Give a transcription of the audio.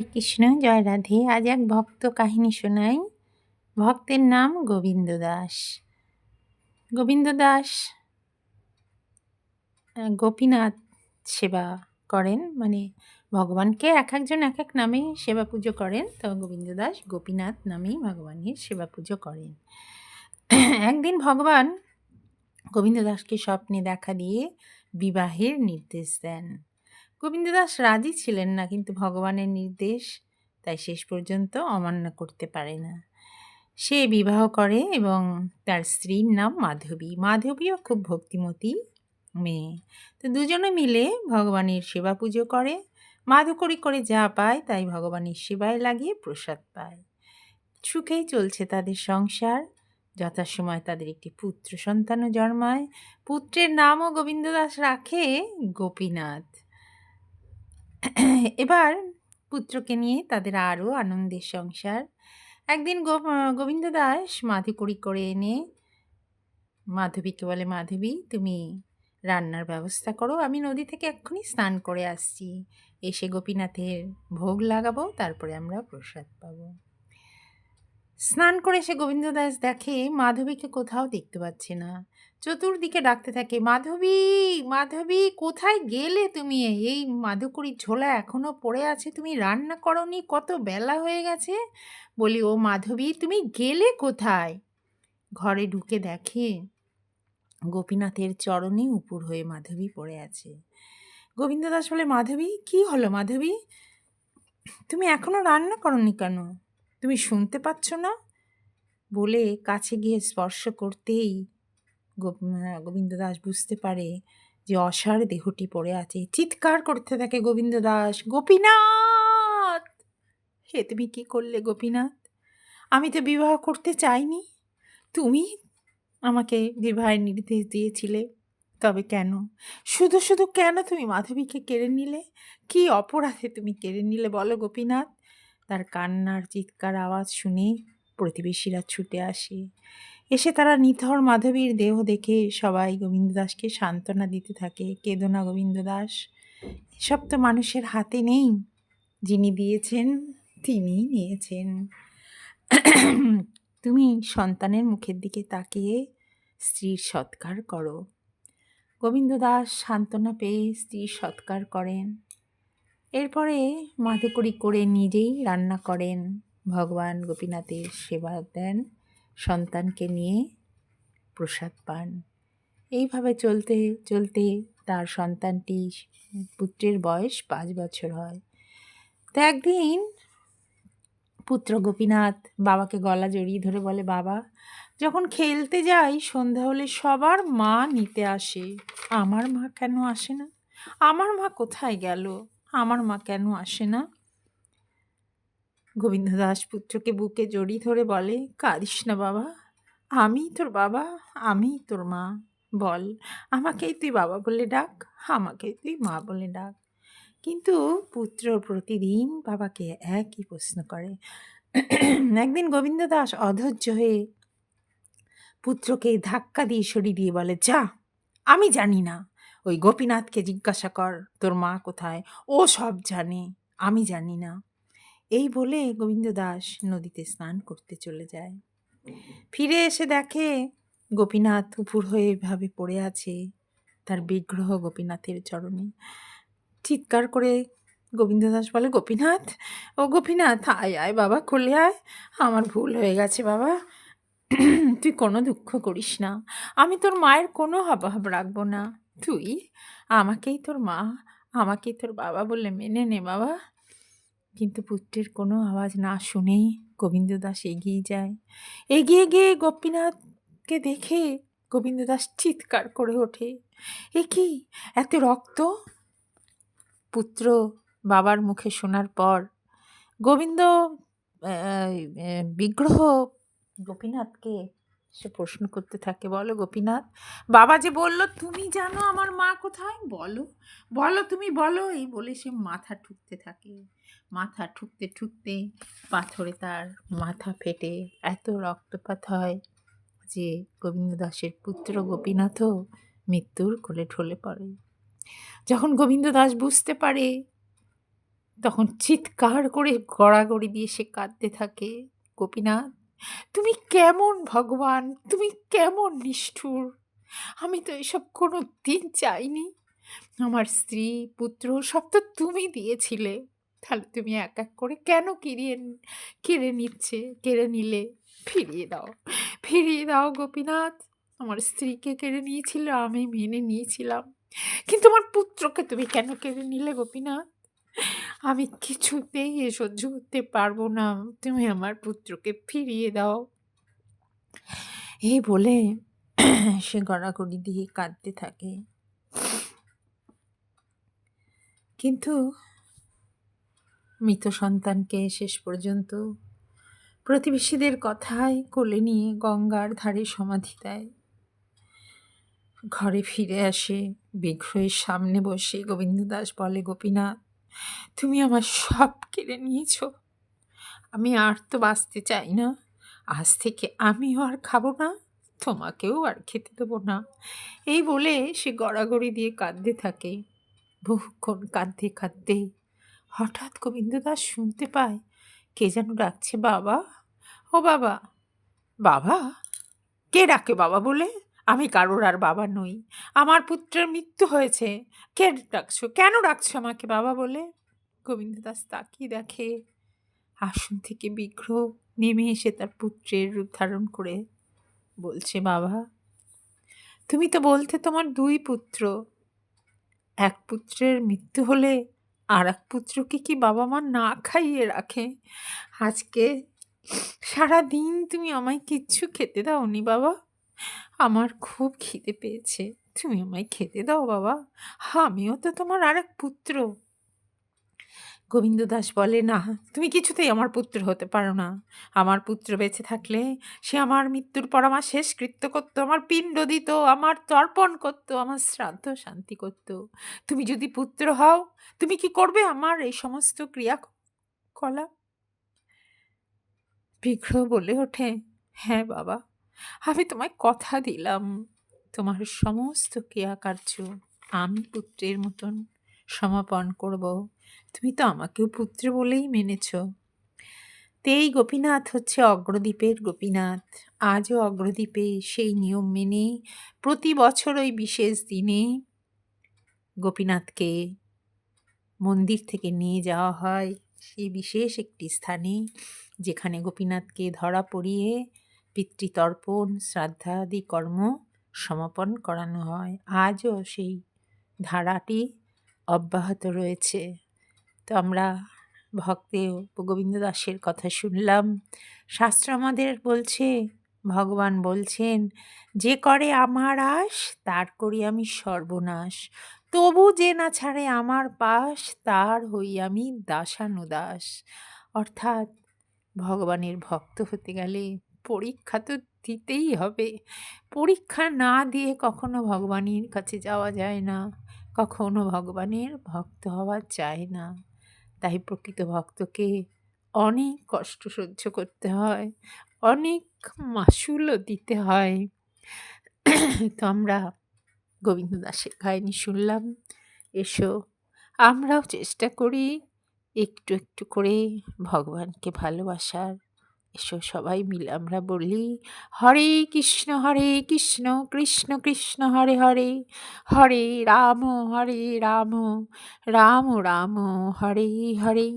কৃষ্ণ জয় রাধে আজ এক ভক্ত কাহিনী শোনাই। ভক্তের নাম গোবিন্দ দাস। গোবিন্দ দাস গোপীনাথ সেবা করেন। মানে ভগবানকে এক একজন এক এক নামে সেবা পুজো করেন। তো গোবিন্দ দাস গোপীনাথ নামেই ভগবানের সেবা পুজো করেন। একদিন ভগবান গোবিন্দ দাসকে স্বপ্নে দেখা দিয়ে বিবাহের নির্দেশ দেন। গোবিন্দ দাস রাজি ছিলেন না, কিন্তু ভগবানের নির্দেশ তাই শেষ পর্যন্ত অমান্য করতে পারে না। সে বিবাহ করে এবং তার স্ত্রীর নাম মাধবী। মাধবীও খুব ভক্তিমতী মেয়ে। তো দুজনে মিলে ভগবানের সেবা পুজো করে। মাধুকরি করে যা পায় তাই ভগবানের সেবায় লাগিয়ে প্রসাদ পায়। সুখেই চলছে তাদের সংসার। যথাসময় তাদের একটি পুত্র সন্তানও জন্মায়। পুত্রের নামও গোবিন্দ দাস রাখে গোপীনাথ। এবার পুত্রকে নিয়ে তাদের আরও আনন্দের সংসার। একদিন গোবিন্দ দাস মাধুকরি করে এনে, মাধবীকে বলে, মাধবী, তুমি রান্নার ব্যবস্থা করো। আমি নদী থেকে এক্ষুনি স্নান করে আসছি। এসে গোপীনাথের ভোগ লাগাবো, তারপরে আমরা প্রসাদ পাবো। স্নান করে এসে গোবিন্দ দাস দেখে মাধবীকে কোথাও দেখতে পাচ্ছে না। চতুর্দিকে ডাকতে থাকে, মাধবী মাধবী, কোথায় গেলে তুমি? এই মাধুকরীর ঝোলা এখনও পড়ে আছে, তুমি রান্না করনি, কত বেলা হয়ে গেছে? বলি, ও মাধবী, তুমি গেলে কোথায়? ঘরে ঢুকে দেখে গোপীনাথের চরণে উপর হয়ে মাধবী পড়ে আছে। গোবিন্দ দাস বলে, মাধবী, কি হলো মাধবী? তুমি এখনও রান্না করনি কেন? তুমি শুনতে পাচ্ছ না? বলে কাছে গিয়ে স্পর্শ করতেই গোবিন্দ দাস বুঝতে পারে যে অসার দেহটি পড়ে আছে। চিৎকার করতে থাকে গোবিন্দ দাস, গোপীনাথ! হে তুমি কি করলে গোপীনাথ? আমি তো বিবাহ করতে চাইনি। তুমি আমাকে বিবাহের নির্দেশ দিয়েছিলে। তবে কেন? শুধু শুধু কেন তুমি মাধবীকে কেড়ে নিলে? কি অপরাধে তুমি কেড়ে নিলে বলো গোপীনাথ? তার কান্নার, চিৎকার, আওয়াজ শুনে প্রতিবেশীরা ছুটে আসে। এসে তারা নিথর মাধবীর দেহ দেখে সবাই গোবিন্দ দাসকে সান্ত্বনা দিতে থাকে। কেঁদো না গোবিন্দ দাস। এসব তো মানুষের হাতে নেই। যিনি দিয়েছেন, তিনিই নিয়েছেন। তুমি সন্তানের মুখের দিকে তাকিয়ে স্ত্রীর সৎকার করো। গোবিন্দ দাস সান্ত্বনা পেয়ে স্ত্রীর সৎকার করেন। এরপরে মাধুকরি করে নিজেই রান্না করেন। ভগবান গোপীনাথের সেবা দেন, সন্তানকে নিয়ে প্রসাদ পান। এইভাবে চলতে চলতে তার সন্তানটি পুত্রের বয়স পাঁচ বছর হয়। তো একদিন পুত্র গোপীনাথ বাবাকে গলা জড়িয়ে ধরে বলে, বাবা, যখন খেলতে যাই, সন্ধ্যা হলে সবার মা নিতে আসে। আমার মা কেন আসে না? আমার মা কোথায় গেল? আমার মা কেন আসে না? গোবিন্দ দাস পুত্রকে বুকে জড়িয়ে ধরে বলে, কাঁদিস না বাবা। আমি তোর বাবা, আমি তোর মা। বল, আমাকেই তুই বাবা বলে ডাক, আমাকেই তুই মা বলে ডাক। কিন্তু পুত্র প্রতিদিন বাবাকে একই প্রশ্ন করে। একদিন গোবিন্দ দাস অধৈর্য হয়ে পুত্রকে ধাক্কা দিয়ে সরিয়ে দিয়ে বলে, যা, আমি জানি না। ওই গোপীনাথকে জিজ্ঞাসা কর, তোর মা কোথায়? ও সব জানে, আমি জানি না। এই বলে গোবিন্দ দাস নদীতে স্নান করতে চলে যায়। ফিরে এসে দেখে গোপীনাথ উপুর হয়ে এভাবে পড়ে আছে তার বিগ্রহ গোপীনাথের চরণে। চিৎকার করে গোবিন্দ দাস বলে, গোপীনাথ, ও গোপীনাথ, আয় আয় বাবা, খুলে আয়। আমার ভুল হয়ে গেছে বাবা। তুই কোনো দুঃখ করিস না। আমি তোর মায়ের কোনো অভাব রাখব না। তুই আমাকেই তোর মা, আমাকেই তোর বাবা বলে মেনে নে বাবা। কিন্তু পুত্রের কোনো আওয়াজ না শুনেই গোবিন্দ দাস এগিয়ে যায়। এগিয়ে গিয়ে গোপীনাথকে দেখে গোবিন্দ দাস চিৎকার করে ওঠে। এ কি? এত রক্ত? পুত্র বাবার মুখে শোনার পর গোবিন্দ বিগ্রহ গোপীনাথকে সে প্রশ্ন করতে থাকে, বলো গোপীনাথ, বাবা যে বলল, তুমি জানো আমার মা কোথায়? বলো বলো তুমি, বলো, এই বলে সে মাথা ঠুকতে থাকে। মাথা ঠুকতে ঠুকতে পাথরে তার মাথা ফেটে। এত রক্তপাত হয় যে গোবিন্দ দাসের পুত্র গোপীনাথও মৃত্যুর কোলে ঢলে পড়ে। যখন গোবিন্দ দাস বুঝতে পারে, তখন চিৎকার করে গড়াগড়ি দিয়ে সে কাঁদতে থাকে। গোপীনাথ তুমি কেমন ভগবান? তুমি কেমন নিষ্ঠুর? আমি তো এসব কোনো দিন চাইনি। আমার স্ত্রী, পুত্র, সব তো তুমি দিয়েছিলে। তাহলে তুমি এক এক করে কেন কিরিয়ে কেড়ে নিচ্ছে, কেড়ে নিলে? ফিরিয়ে দাও ফিরিয়ে দাও গোপীনাথ। আমার স্ত্রীকে কেড়ে নিয়েছিল, আমি মেনে নিয়েছিলাম। কিন্তু আমার পুত্রকে তুমি কেন কেড়ে নিলে গোপীনাথ? আমি কিছুতেই এ সহ্য করতে পারব না। তুমি আমার পুত্রকে ফিরিয়ে দাও। এই বলে সে গড়াগড়ি দিয়ে কাঁদতে থাকে। কিন্তু মৃত সন্তানকে শেষ পর্যন্ত প্রতিবেশীদের কথায় কোলে নিয়ে গঙ্গার ধারে সমাধি দেয়। ঘরে ফিরে আসে বিগ্রহের সামনে বসে গোবিন্দ দাস বলে, গোপীনাথ তুমি আমার সব কেড়ে নিয়েছ। আমি আর তো বাঁচতে চাই না। আজ থেকে আমিও আর খাব না, তোমাকেও আর খেতে দেবো না। এই বলে সে গড়াগড়ি দিয়ে কাঁদতে থাকে। বহুক্ষণ কাঁদতে কাঁদতে হঠাৎ গোবিন্দ দাস শুনতে পায়, কে যেন ডাকছে বাবা। ও বাবা বাবা? কে ডাকে বাবা বলে? আমি কারোর আর বাবা নই। আমার পুত্রের মৃত্যু হয়েছে। কে ডাকছো? কেন ডাকছো আমাকে বাবা বলে? গোবিন্দ দাস তাকিয়ে দেখে। আসন থেকে বিগ্রহ নেমে এসে তার পুত্রের রূপ ধারণ করে বলছে, বাবা, তুমি তো বলতে তোমার দুই পুত্র। এক পুত্রের মৃত্যু হলে আর এক পুত্রকে কি বাবা মা না খাইয়ে রাখে? আজকে সারা দিন তুমি আমায় কিচ্ছু খেতে দাওনি বাবা। আমার খুব খিদে পেয়েছে। তুমি আমায় খেতে দাও, বাবা। আমিও তো তোমার আর এক পুত্র। গোবিন্দ দাস বলে, না, তুমি কিছুতেই আমার পুত্র হতে পারো না। আমার পুত্র বেঁচে থাকলে সে আমার মৃত্যুর পর আমার শেষ কৃত্য করতো, আমার পিণ্ড দিত, আমার তর্পণ করতো, আমার শ্রাদ্ধ শান্তি করতো। তুমি যদি পুত্র হও, তুমি কি করবে আমার এই সমস্ত ক্রিয়া কলা বিগ্রহ বলে ওঠে হ্যাঁ বাবা। আমি তোমায় কথা দিলাম, তোমার সমস্ত ক্রিয়াকার্য আমি পুত্রের মতন সমাপন করব। তুমি তো আমাকেও পুত্র বলেই মেনেছ। তেই গোপীনাথ হচ্ছে অগ্রদ্বীপের গোপীনাথ। আজও অগ্রদ্বীপে সেই নিয়ম মেনে প্রতি বছর ওই বিশেষ দিনে গোপীনাথকে মন্দির থেকে নিয়ে যাওয়া হয়। সেই বিশেষ একটি স্থানে যেখানে গোপীনাথকে ধরা পড়িয়ে পিতৃতর্পণ শ্রাদ্ধাদি কর্ম সমাপন করানো হয়। আজও সেই ধারাটি অব্যাহত রয়েছে। তো আমরা ভক্তে গোবিন্দ দাসের কথা শুনলাম। শাস্ত্র আমাদের বলছে, ভগবান বলছেন, যে করে আমার আশ, তার করি আমি সর্বনাশ। তবু যে না ছাড়ে আমার পাশ, তার হই আমি দাসানুদাস। অর্থাৎ ভগবানের ভক্ত হতে গেলে পরীক্ষা তো দিতেই হবে। পরীক্ষা না দিয়ে কখনো ভগবানের কাছে যাওয়া যায় না, কখনো ভগবানের ভক্ত হওয়া যায় না। তাই প্রকৃত ভক্তকে অনেক কষ্ট সহ্য করতে হয়, অনেক মাসুলও দিতে হয়। তো আমরা গোবিন্দ দাসের কাহিনী শুনলাম। এসো আমরাও চেষ্টা করি একটু একটু করে ভগবানকে ভালোবাসার এসো সবাই মিলে আমরা বলি, হরে কৃষ্ণ হরে কৃষ্ণ কৃষ্ণ কৃষ্ণ, হরে হরে হরে রাম হরে রাম রাম রাম, হরে হরে।